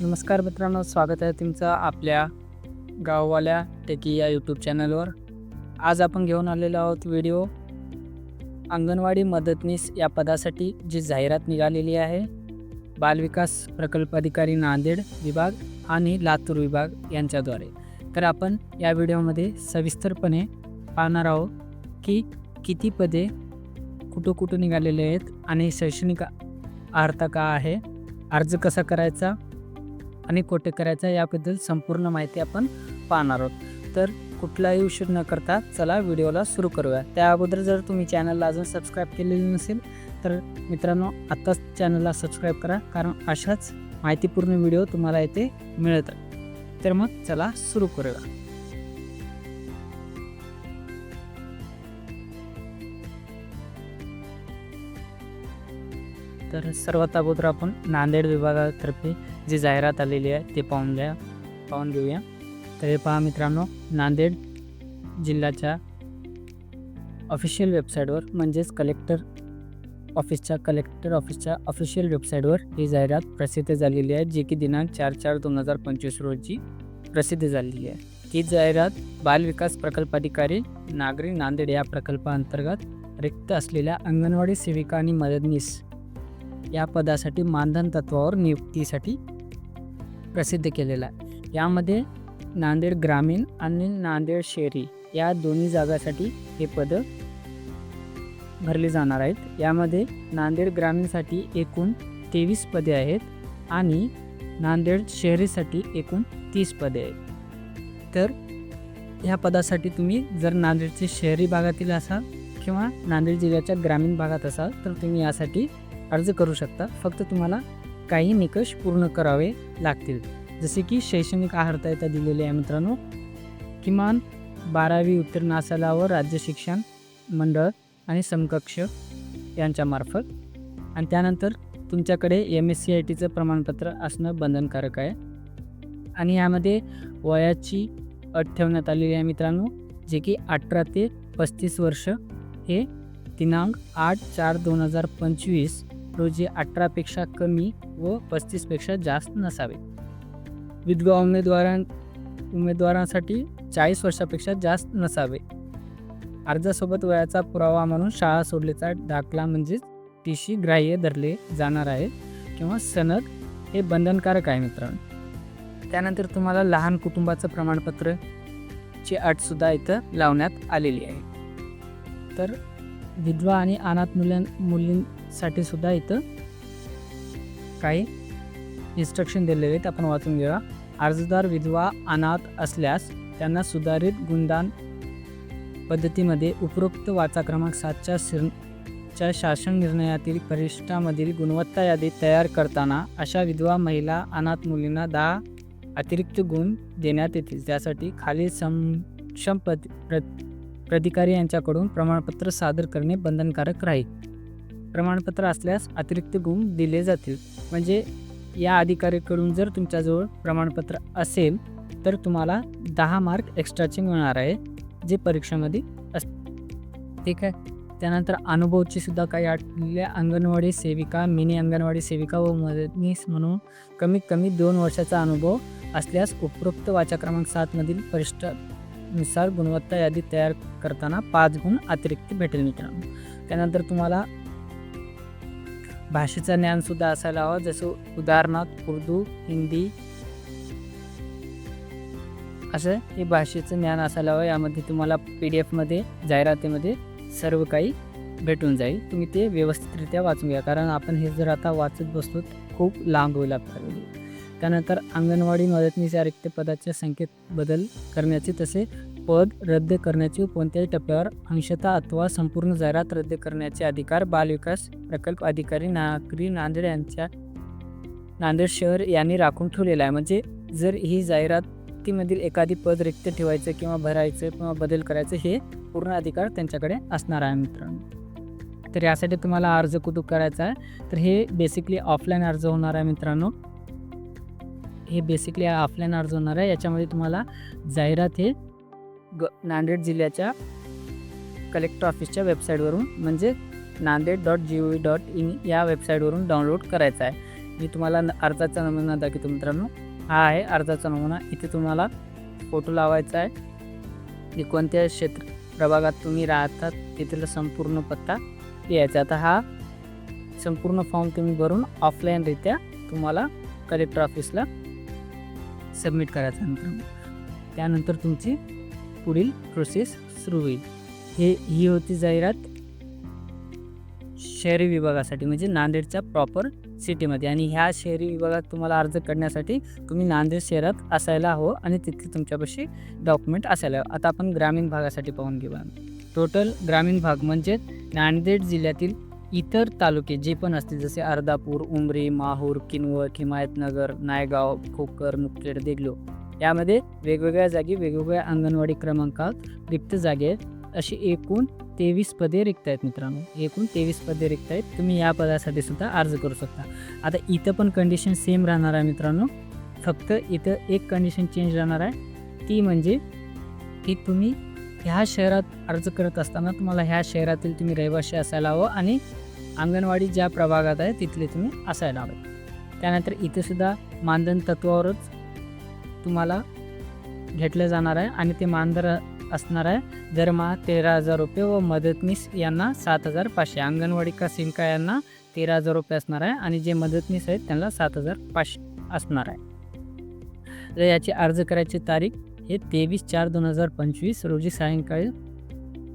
नमस्कार मित्रांनो स्वागत आहे तुमचं आपल्या गाववाल्या टेकी या यूट्यूब चॅनलवर आज आपण घेऊन आलेलो आहोत व्हिडिओ अंगणवाडी मदतनीस या पदासाठी जी जाहिरात निघालेली आहे. बालविकास प्रकल्प अधिकारी नांदेड विभाग आणि लातूर विभाग यांच्याद्वारे. तर आपण या व्हिडिओमध्ये सविस्तरपणे पाहणार आहोत की किती पदे कुठं कुठं निघालेले आहेत आणि शैक्षणिक अर्थ का आहे अर्ज कसा करायचा आणि कोठे करायचा याबद्दल संपूर्ण माहिती आपण पाहणार आहोत. तर कुठलाही उशीर न करता चला व्हिडिओला सुरू करूया. त्या अगोदर जर तुम्ही चॅनलला अजून सबस्क्राईब केलेली नसेल तर मित्रांनो आत्ताच चॅनलला सबस्क्राईब करा कारण अशाच माहितीपूर्ण व्हिडिओ तुम्हाला इथे मिळतात. तर मग चला सुरू करूया. तर सर्वात अगोदर आपण नांदेड विभागातर्फे जी जाहिरात आलेली आहे ते पाहून घ्या पाहून घेऊया. तर हे पहा मित्रांनो नांदेड जिल्ह्याच्या ऑफिशियल वेबसाईटवर म्हणजेच कलेक्टर ऑफिसच्या कलेक्टर ऑफिसच्या ऑफिशियल वेबसाईटवर ही जाहिरात प्रसिद्ध झालेली आहे जी की दिनांक चार चार दोन हजार पंचवीस रोजी प्रसिद्ध झालेली आहे. ही जाहिरात बालविकास प्रकल्पाधिकारी नागरी नांदेड या प्रकल्पाअंतर्गत रिक्त असलेल्या अंगणवाडी सेविका आणि मदतनीस या पदासाठी मानधन तत्वावर नियुक्तीसाठी प्रसिद्ध केलेला आहे. यामध्ये नांदेड ग्रामीण आणि नांदेड शहरी या दोन्ही जागासाठी हे पद भरली जाणार आहेत. यामध्ये नांदेड ग्रामीणसाठी एकूण तेवीस पदे आहेत आणि नांदेड शहरीसाठी एकूण तीस पदे आहेत. तर ह्या पदासाठी तुम्ही जर नांदेडचे शहरी भागातील असाल किंवा नांदेड जिल्ह्याच्या ग्रामीण भागात असाल तर तुम्ही यासाठी अर्ज करू शकता. फक्त तुम्हाला काही निकष पूर्ण करावे लागतील. जसे की शैक्षणिक आहारता येता दिलेले आहे मित्रांनो. किमान बारावी उत्तीर्ण असायला व राज्य शिक्षण मंडळ आणि समकक्ष यांच्यामार्फत आणि त्यानंतर तुमच्याकडे एम एस सी आय टीचं प्रमाणपत्र असणं बंधनकारक आहे. आणि यामध्ये वयाची अट ठेवण्यात आलेली आहे मित्रांनो जे की अठरा ते पस्तीस वर्ष हे दिनांक आठ चार दोन हजार पंचवीस रोजी अठरापेक्षा कमी व पस्तीसपेक्षा जास्त नसावे. विधवा उमेदवारां उमेदवारांसाठी चाळीस वर्षापेक्षा जास्त नसावे. अर्जासोबत वयाचा पुरावा म्हणून शाळा सोडल्याचा दाखला म्हणजेच टी सी ग्राह्य धरले जाणार आहे किंवा सनद हे बंधनकारक आहे मित्रांनो. त्यानंतर तुम्हाला लहान कुटुंबाचं प्रमाणपत्र ची अटसुद्धा इथं लावण्यात आलेली आहे. तर विधवा आणि अनाथ मुलां साठी सुद्धा इथं काही इन्स्ट्रक्शन दिलेले आहेत. आपण वाचून घेऊया. अर्जदार विधवा अनाथ असल्यास त्यांना सुधारित गुणदान पद्धतीमध्ये उपरोक्त वाचा क्रमांक सातच्या शिर च्या शासन निर्णयातील परिशिष्टामधील गुणवत्ता यादी तयार करताना अशा विधवा महिला अनाथ मुलींना दहा अतिरिक्त गुण देण्यात येतील. त्यासाठी खालील सक्षम प्रत प्र यांच्याकडून प्रमाणपत्र सादर करणे बंधनकारक राहील. प्रमाणपत्र असल्यास अतिरिक्त गुण दिले जातील. म्हणजे या अधिकाऱ्याकडून जर तुमच्याजवळ प्रमाणपत्र असेल तर तुम्हाला दहा मार्क एक्स्ट्राचे मिळणार आहे जे परीक्षेमध्ये अस ठीक आहे? त्यानंतर अनुभवची सुद्धा काही आठल्या अंगणवाडी सेविका मिनी अंगणवाडी सेविका व मदतनीस म्हणून कमीत कमी दोन वर्षाचा अनुभव असल्यास उपरोक्त वाचा क्रमांक सातमधील परिष्ठानुसार गुणवत्ता यादी तयार करताना पाच गुण अतिरिक्त भेटेल मित्रांनो. त्यानंतर तुम्हाला भाषेचं ज्ञानसुद्धा असायला हवं. जसं उदाहरणार्थ उर्दू हिंदी असं हे भाषेचं ज्ञान असायला हवं. यामध्ये तुम्हाला पी डी एफमध्ये जाहिरातीमध्ये सर्व काही भेटून जाईल. तुम्ही ते व्यवस्थितरित्या वाचून घ्या. कारण आपण हे जर आता वाचत बसलो खूप लांब होईल आपल्याला. त्यानंतर अंगणवाडी मदतनीस रिक्त पदाच्या संख्येत बदल करण्याचे तसे पद रद्द करण्याचे कोणत्याही टप्प्यावर अंशतः अथवा संपूर्ण जाहिरात रद्द करण्याचे अधिकार बालविकास प्रकल्प अधिकारी नागरी नांदेड यांच्या नांदेड शहर यांनी राखून ठेवलेला आहे. म्हणजे जर ही जाहिरातीमधील एखादी पद रिक्त ठेवायचं किंवा भरायचं किंवा बदल करायचं हे पूर्ण अधिकार त्यांच्याकडे असणार आहे मित्रांनो. तर यासाठी तुम्हाला अर्ज कुठं करायचा आहे? तर हे बेसिकली ऑफलाईन अर्ज होणार आहे मित्रांनो. हे बेसिकली ऑफलाईन अर्ज होणार आहे. याच्यामध्ये तुम्हाला जाहिरात हे ग नांदेड जिल्ह्याच्या कलेक्टर ऑफिसच्या वेबसाईटवरून म्हणजे Nanded dot G O V dot in या वेबसाईटवरून डाउनलोड करायचा आहे. मी तुम्हाला न- अर्जाचा नमुना दाखवतो मित्रांनो. हा आहे अर्जाचा नमुना. इथे तुम्हाला फोटो लावायचा आहे. की कोणत्या क्षेत्र प्रभागात तुम्ही राहतात तिथला संपूर्ण पत्ता यायचा. आता हा संपूर्ण फॉर्म तुम्ही भरून ऑफलाईनरित्या तुम्हाला कलेक्टर ऑफिसला सबमिट करायचा मित्रांनो. त्यानंतर तुमची पुढील प्रोसेस सुरू होईल. हे ही होती जाहिरात शहरी विभागासाठी म्हणजे नांदेडच्या प्रॉपर सिटीमध्ये आणि ह्या शहरी विभागात तुम्हाला अर्ज करण्यासाठी तुम्ही नांदेड शहरात असायला हवं आणि तिथे तुमच्यापाशी डॉक्युमेंट असायला हवं. आता आपण ग्रामीण भागासाठी पाहून घेऊया टोटल ग्रामीण भाग म्हणजे नांदेड जिल्ह्यातील इतर तालुके जे पण असतील जसे अर्धापूर उमरी माहूर किनवळ हिमायतनगर नायगाव खोकर मुखेड देगलो यामध्ये वेगवेगळ्या जागी वेगवेगळ्या अंगणवाडी क्रमांकात रिक्त जागे आहेत अशी एकूण तेवीस पदे रिक्त आहेत मित्रांनो. एकूण तेवीस पदे रिक्त आहेत. तुम्ही या पदासाठी सुद्धा अर्ज करू शकता. आता इथं पण कंडिशन सेम राहणार आहे मित्रांनो. फक्त इथं एक कंडिशन चेंज राहणार आहे. ती म्हणजे की तुम्ही ह्या शहरात अर्ज करत असताना तुम्हाला ह्या शहरातील तुम्ही रहिवासी असायला हवं आणि अंगणवाडी ज्या प्रभागात आहे तिथले तुम्ही असायला हवे. त्यानंतर इथेसुद्धा मानधन तत्वावरच तुम्हाला भेटलं जाणार आहे आणि ते मानधन असणार आहे. दरमहा तेरा हजार रुपये व मदतनीस यांना सात हजार पाचशे. अंगणवाडी का सिंका यांना तेरा हजार रुपये असणार आहे आणि जे मदतनीस आहेत त्यांना सात हजार पाचशे असणार आहे. तर याची अर्ज करायची तारीख हे तेवीस चार दोन हजार पंचवीस रोजी सायंकाळी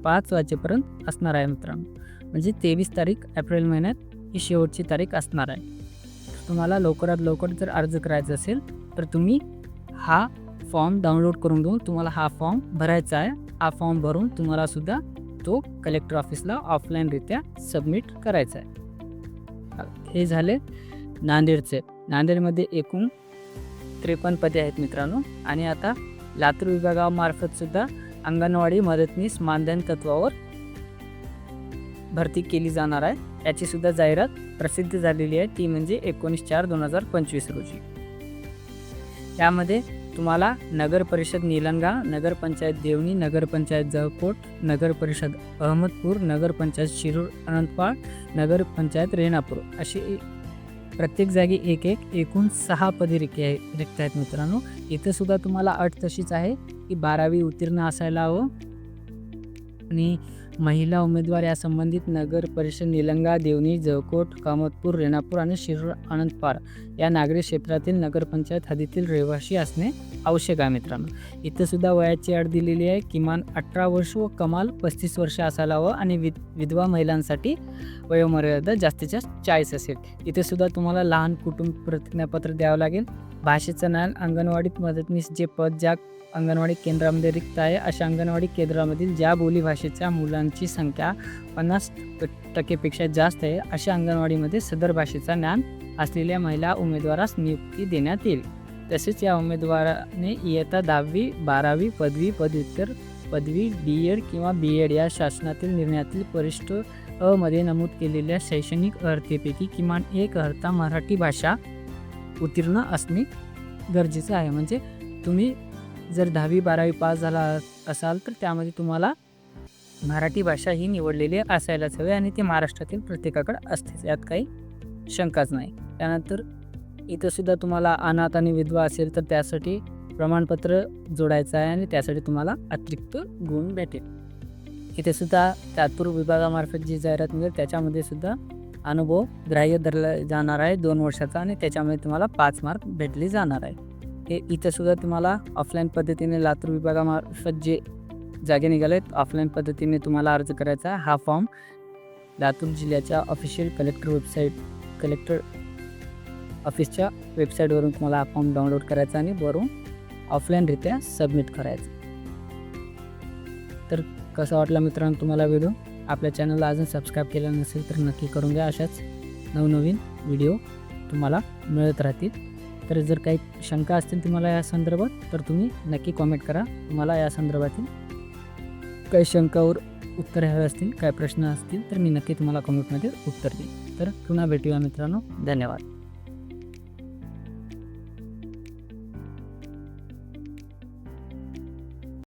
पाच वाजेपर्यंत असणार आहे मित्रांनो. म्हणजे तेवीस तारीख एप्रिल महिन्यात ही शेवटची तारीख असणार आहे. तुम्हाला लवकरात लवकर जर अर्ज करायचा असेल तर तुम्ही हा फॉर्म डाउनलोड करून घेऊन तुम्हाला हा फॉर्म भरायचा आहे. हा फॉर्म भरून तुम्हाला सुद्धा तो कलेक्टर ऑफिसला ऑफलाईनरित्या सबमिट करायचा आहे. हे झाले नांदेडचे. नांदेडमध्ये एकूण त्रेपन्न पदे आहेत मित्रांनो. आणि आता लातूर विभागामार्फत सुद्धा अंगणवाडी मदतनीस मानधन तत्वावर भरती केली जाणार आहे. याची सुद्धा जाहिरात प्रसिद्ध झालेली आहे. ती म्हणजे एकोणीस चार दोन हजार पंचवीस रोजी. यामध्ये तुम्हाला नगर परिषद निलंगा नगरपंचायत देवणी नगरपंचायत जळकोट नगरपरिषद अहमदपूर नगरपंचायत शिरूर अनंतपाळ नगरपंचायत रेणापूर अशी प्रत्येक जागी एक एक एकूण सहा पदे रिक्त आहे रिक्त आहेत मित्रांनो. इथं सुद्धा तुम्हाला अट तशीच आहे की बारावी उत्तीर्ण असायला हवं. आणि महिला उमेदवार या संबंधित नगर परिषद निलंगा देवणी जळकोट कामतपूर रेणापूर आणि शिरूर आनंदपार या नागरी क्षेत्रातील नगरपंचायत हद्दीतील रहिवासी असणे आवश्यक आहे मित्रांनो. इथंसुद्धा वयाची अट दिलेली आहे. किमान अठरा वर्ष व कमाल पस्तीस वर्ष असायला हवं आणि वि विधवा महिलांसाठी वयोमर्यादा जास्तीत जास्त चाळीस असेल. इथेसुद्धा तुम्हाला लहान कुटुंब प्रतिज्ञापत्र द्यावं लागेल. भाषेचं ज्ञान अंगणवाडीत मदतनीस जे पद ज्या अंगणवाडी केंद्रामध्ये रिक्त आहे अशा अंगणवाडी केंद्रामधील ज्या बोलीभाषेच्या मुलांची संख्या पन्नास टक्केपेक्षा जास्त आहे अशा अंगणवाडीमध्ये सदर भाषेचा ज्ञान असलेल्या महिला उमेदवारास नियुक्ती देण्यात येईल. तसेच या उमेदवाराने इयत्ता दहावी बारावी पदवी पदव्युत्तर पदवी बी एड किंवा बी एड या शासनातील निर्णयातील परिष्ठ अमध्ये मध्ये नमूद केलेल्या शैक्षणिक अर्हतेपैकी किमान एक अर्हता मराठी भाषा उत्तीर्ण असणे गरजेचं आहे. म्हणजे तुम्ही जर दहावी बारावी पास झाला असाल तर त्यामध्ये तुम्हाला मराठी भाषा ही निवडलेली असायलाच हवी आणि ती महाराष्ट्रातील प्रत्येकाकडे असतेच यात काही शंकाच नाही. त्यानंतर इथंसुद्धा तुम्हाला अनाथ आणि विधवा असेल तर त्यासाठी प्रमाणपत्र जोडायचं आहे आणि त्यासाठी तुम्हाला अतिरिक्त गुण भेटेल. इथेसुद्धा तात्पूर्व विभागामार्फत जी जाहिरात मिळेल त्याच्यामध्ये सुद्धा अनुभव ग्राह्य धरला जाणार आहे दोन वर्षाचा आणि त्याच्यामध्ये तुम्हाला पाच मार्क भेटले जाणार आहे. हे इथंसुद्धा तुम्हाला ऑफलाईन पद्धतीने लातूर विभागामार्फत जे जागे निघालेत. ऑफलाईन पद्धतीने तुम्हाला अर्ज करायचा हा फॉर्म लातूर जिल्ह्याच्या ऑफिशियल कलेक्टर वेबसाईट कलेक्टर ऑफिसच्या वेबसाईटवरून तुम्हाला हा फॉर्म डाउनलोड करायचा आणि वरून ऑफलाईनरित्या सबमिट करायचं. तर कसा वाटला मित्रांनो तुम्हाला व्हिडिओ आपल्या चॅनलला अजून सबस्क्राईब केलं नसेल तर नक्की करून घ्या. अशाच नवनवीन व्हिडिओ तुम्हाला मिळत राहतील. तर जर काही शंका असतील तुम्हाला या संदर्भात तर तुम्ही नक्की कॉमेंट करा. तुम्हाला या संदर्भातील काही शंकावर उत्तर हवे असतील काही प्रश्न असतील तर मी नक्की तुम्हाला कमेंटमध्ये उत्तर देईन. तर पुन्हा भेटूया मित्रांनो. धन्यवाद.